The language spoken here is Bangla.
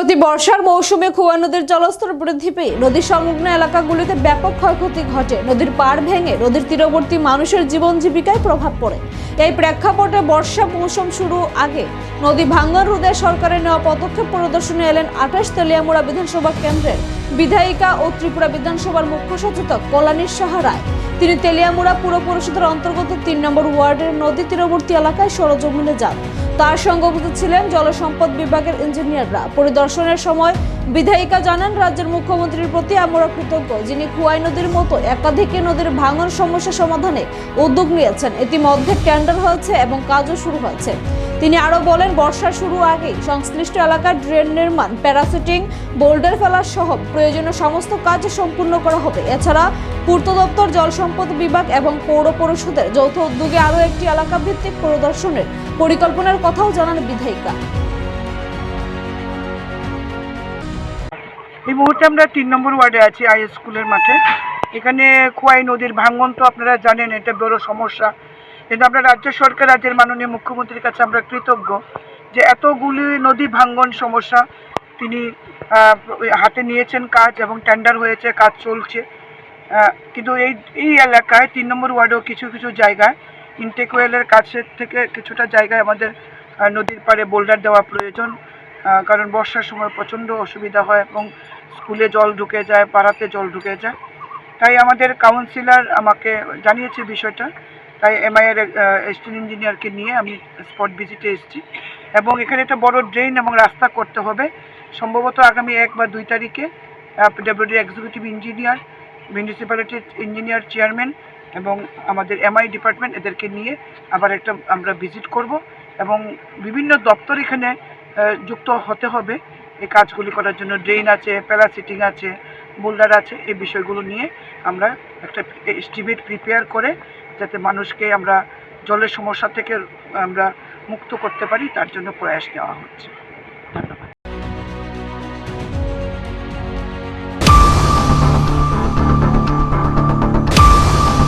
প্রতি বর্ষার মৌসুমে খোয়া নদীর জলস্তর বৃদ্ধি পেয়ে নদী সংলগ্ন এলাকাগুলিতে ব্যাপক ক্ষয়ক্ষতি ঘটে। নদীর পাড় ভেঙে নদীর তীরবর্তী মানুষের জীবন জীবিকায় প্রভাব পড়ে। এই প্রেক্ষাপটে বর্ষা মৌসুম শুরু আগে নদী ভাঙ্গন রোধে সরকারের নেওয়া পদক্ষেপ পরিদর্শনে এলেন আঠাশ তেলিয়ামুড়া বিধানসভা কেন্দ্রের বিধায়িকা ও ত্রিপুরা বিধানসভার মুখ্য সচেতক কল্যাণী সাহা রায়। তিনি তেলিয়ামুড়া পুর পরিষদের অন্তর্গত তিন নম্বর ওয়ার্ডের নদী তীরবর্তী এলাকায় সরজমিনে যান। তার সঙ্গে উপস্থিত ছিলেন জলসম্পদ বিভাগের ইঞ্জিনিয়াররা। পরিদর্শনের সময় বিধায়িকা জানান, রাজ্যের মুখ্যমন্ত্রীর প্রতি আমরা কৃতজ্ঞ, যিনি খুয়াই নদীর মতো একাধিক নদীর ভাঙন সমস্যা সমাধানে উদ্যোগ নিয়েছেন। ইতিমধ্যে টেন্ডার হয়েছে এবং কাজও শুরু হয়েছে। তিনি আরও বলেন, বর্ষা শুরু আগেই সংশ্লিষ্ট এলাকার ড্রেন নির্মাণ প্যারাসিটিং বোল্ডার ফেলা সহ প্রয়োজনীয় সমস্ত কাজ সম্পূর্ণ করা হবে। এছাড়া পূর্ত দপ্তর, জল সম্পদ বিভাগ এবং পৌর পরিষদের যৌথ উদ্যোগে আরও একটি এলাকা ভিত্তিক পরিদর্শনের পরিকল্পনার কথাও জানান বিধায়িকা। এই মুহূর্তে আমরা তিন নম্বর ওয়ার্ডে আছি আই স্কুলের মাঠে। এখানে খোয়াই নদীর ভাঙ্গন তো আপনারা জানেন, এটা বড় সমস্যা। কিন্তু আমরা রাজ্য সরকার, রাজ্যের মাননীয় মুখ্যমন্ত্রীর কাছে আমরা কৃতজ্ঞ যে এতগুলি নদী ভাঙ্গন সমস্যা তিনি হাতে নিয়েছেন কাজ এবং টেন্ডার হয়েছে, কাজ চলছে। কিন্তু এই এই এলাকায় তিন নম্বর ওয়ার্ডেও কিছু কিছু জায়গায় ইনটেক ওয়েলের কাছের থেকে কিছুটা জায়গায় আমাদের নদীর পাড়ে বোল্ডার দেওয়া প্রয়োজন কারণ বর্ষার সময় প্রচণ্ড অসুবিধা হয় এবং স্কুলে জল ঢুকে যায়, পাড়াতে জল ঢুকে যায়। তাই আমাদের কাউন্সিলর আমাকে জানিয়েছে বিষয়টা। তাই এমআইয়ের এস্টিন ইঞ্জিনিয়ারকে নিয়ে আমি স্পট ভিজিটে এসেছি। এবং এখানে একটা বড় ড্রেন এবং রাস্তা করতে হবে। সম্ভবত আগামী এক বা দুই তারিখে ডব্লিউডি এক্সিকিউটিভ ইঞ্জিনিয়ার মিউনিসিপ্যালিটির ইঞ্জিনিয়ার চেয়ারম্যান এবং আমাদের এমআই ডিপার্টমেন্ট এদেরকে নিয়ে আবার একটা আমরা ভিজিট করব। এবং বিভিন্ন দপ্তর এখানে যুক্ত হতে হবে। এই কাজগুলি করার জন্য ড্রেন আছে, প্যারাসিটিং আছে, বোল্ডার আছে, এই বিষয়গুলো নিয়ে আমরা একটা এস্টিমেট প্রিপেয়ার করে যাতে মানুষকে আমরা জলের সমস্যা থেকে আমরা মুক্ত করতে পারি, তার জন্য প্রয়াস নেওয়া হচ্ছে। ধন্যবাদ।